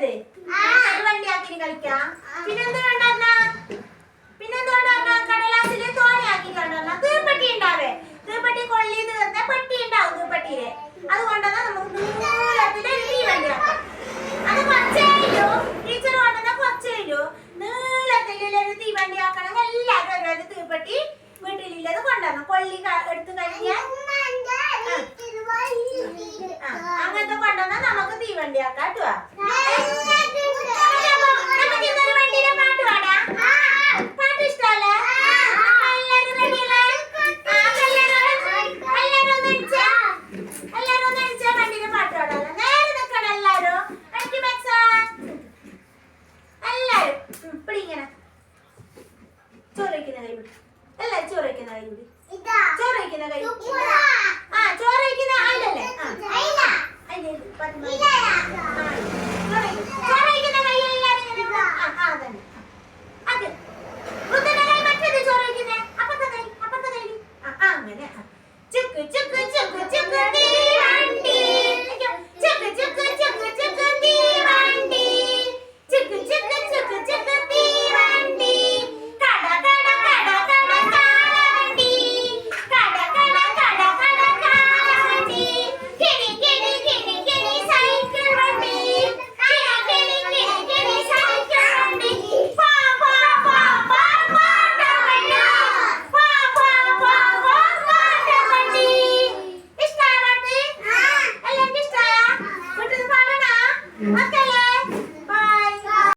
മറ്റത് വണ്ടിയാക്കി കളിക്കാം. പിന്നെന്ത് വേണ്ട പിന്നെന്ത് വേണ്ട കടലാസിൽ തോണിയാക്കി കണ്ടോ തീർപ്പെട്ടി ഉണ്ടാവേ തീർപ്പെട്ടി കൊള്ളി തീർന്ന പെട്ടി ഉണ്ടാവും തീർപ്പെട്ടിയിൽ. അത് കൊണ്ടുവന്നാ നമുക്ക് നീളത്തിൽ ഒരു തീവണ്ടി ആക്കാം അത് കൊച്ചേലു ടീച്ചർ കൊണ്ടുവന്ന കൊച്ചേലു നീളത്തിലൊരു തീവണ്ടി ആക്കണം എല്ലാവരും ഓരോരോ തീപ്പെട്ടി വീട്ടിലുള്ളത് കൊണ്ടുവന്നു കൊള്ളി എടുത്ത് കഴിഞ്ഞാൽ അങ്ങനത്തെ കൊണ്ടുവന്നാ നമുക്ക് തീവണ്ടി ആക്കാം കേട്ടോ. ഉം, പിടി ഇങ്ങനെ ചോറ് വയ്ക്കുന്ന കൈപിടി അല്ല ചോറ് വയ്ക്കുന്ന കൈ പിടി ചോറ് വയ്ക്കുന്ന കൈ ആ ചോറ് വയ്ക്കുന്ന അതിലല്ലേ ആ അതിന്റെ ഇത് പത്മ. ആ, ചോറ് വയ്ക്കുന്ന- കൈ. ആ, അതന്നെ. അത്. വൃദ്ധന്റെ കൈ മറ്റേത് ചോറ് വയ്ക്കുന്നെ. അപ്പുറത്തെ കൈ, അപ്പുറത്തെ കൈ. ആ, അങ്ങനെ. ചുക്ക്, ചുക്ക് Okay.